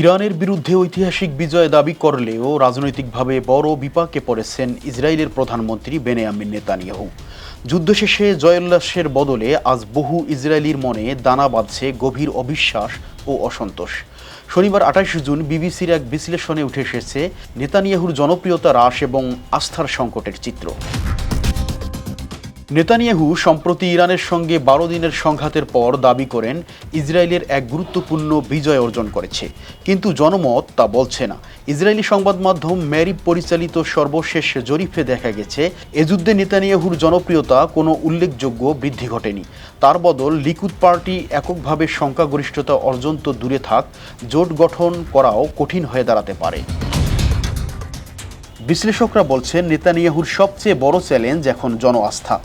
ইরানের বিরুদ্ধে ঐতিহাসিক বিজয় দাবি করলেও রাজনৈতিকভাবে বড় বিপাকে পড়েছেন ইসরায়েলের প্রধানমন্ত্রী বেনেয়ামিন নেতানিয়াহু। যুদ্ধ শেষে জয়োল্লাসের বদলে আজ বহু ইসরায়েলির মনে দানা বাঁধছে গভীর অবিশ্বাস ও অসন্তোষ। শনিবার আঠাশ জুন বিবিসির এক বিশ্লেষণে উঠে এসেছে নেতানিয়াহুর জনপ্রিয়তা হ্রাস এবং আস্থার সংকটের চিত্র। নেতানিয়াহু সম্প্রতি ইরানের সঙ্গে বারো দিনের সংঘাতের পর দাবি করেন, ইসরায়েলের এক গুরুত্বপূর্ণ বিজয় অর্জন করেছে। কিন্তু জনমত তা বলছে না। ইসরায়েলি সংবাদ মাধ্যম ম্যারিব পরিচালিত সর্বশেষ জরিপে দেখা গেছে, এ যুদ্ধে নেতানিয়াহুর জনপ্রিয়তা কোনো উল্লেখযোগ্য বৃদ্ধি ঘটেনি। তার বদল লিকুদ পার্টি এককভাবে সংখ্যাগরিষ্ঠতা অর্জন তো দূরে থাক, জোট গঠন করাও কঠিন হয়ে দাঁড়াতে পারে। বিশ্লেষকরা বলছেন, নেতানিয়াহুর সবচেয়ে বড় চ্যালেঞ্জ এখন জন আস্থা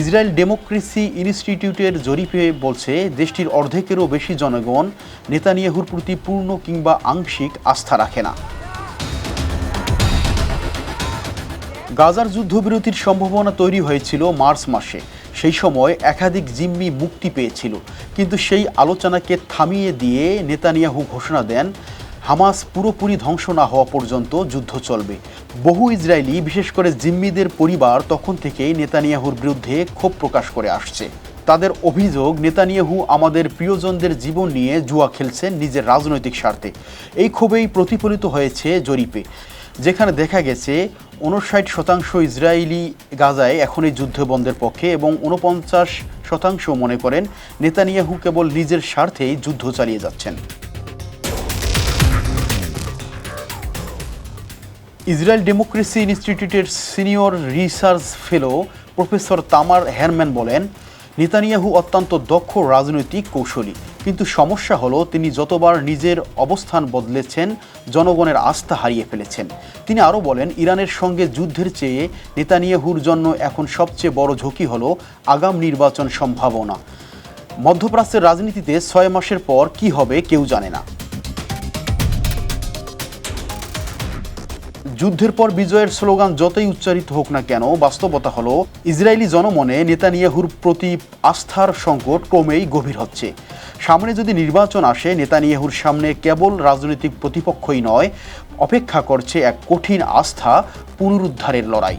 ইসরায়েল ডেমোক্রেসি ইনস্টিটিউটের জরিপে বলছে, দেশটির অর্ধেকেরও বেশি জনগণ নেতানিয়াহুর প্রতি পূর্ণ কিংবা আংশিক আস্থা রাখে না। গাজার যুদ্ধবিরতির সম্ভাবনা তৈরি হয়েছিল মার্চ মাসে। সেই সময় একাধিক জিম্মি মুক্তি পেয়েছিল। কিন্তু সেই আলোচনাকে থামিয়ে দিয়ে নেতানিয়াহু ঘোষণা দেন হামাস পুরোপুরি ধ্বংস না হওয়া পর্যন্ত যুদ্ধ চলবে। বহু ইসরায়েলি, বিশেষ করে জিম্মিদের পরিবার, তখন থেকেই নেতানিয়াহুর বিরুদ্ধে ক্ষোভ প্রকাশ করে আসছে। তাদের অভিযোগ, নেতানিয়াহু আমাদের প্রিয়জনদের জীবন নিয়ে জুয়া খেলছেন নিজের রাজনৈতিক স্বার্থে। এই ক্ষোভেই প্রতিফলিত হয়েছে জরিপে, যেখানে দেখা গেছে উনষাট শতাংশ ইসরায়েলি গাজায় এখন এই যুদ্ধ বন্ধের পক্ষে এবং উনপঞ্চাশ শতাংশ মনে করেন, নেতানিয়াহু কেবল নিজের স্বার্থেই যুদ্ধ চালিয়ে যাচ্ছেন। ইসরায়েল ডেমোক্রেসি ইনস্টিটিউটের senior research fellow professor Tamar Hermann বলেন, নেতানিয়াহু অত্যন্ত দক্ষ রাজনৈতিক কৌশলী, কিন্তু সমস্যা হলো তিনি যতবার নিজের অবস্থান বদলেছেন, জনগণের আস্থা হারিয়ে ফেলেছেন। তিনি আরও বলেন, ইরানের সঙ্গে যুদ্ধের চেয়ে নেতানিয়াহুর জন্য এখন সবচেয়ে বড় ঝুঁকি হলো আগাম নির্বাচন সম্ভাবনা। মধ্যপ্রাচ্যের রাজনীতিতে ছয় মাসের পর কি হবে কেউ জানে না। যুদ্ধের পর বিজয়ের স্লোগান যতই উচ্চারিত হোক না কেন, বাস্তবতা হলো, ইসরায়েলি জনমনে নেতানিয়াহুর প্রতি আস্থার সংকট ক্রমেই গভীর হচ্ছে। সামনে যদি নির্বাচন আসে, নেতানিয়াহুর সামনে কেবল রাজনৈতিক প্রতিপক্ষই নয়, অপেক্ষা করছে এক কঠিন আস্থা পুনরুদ্ধারের লড়াই।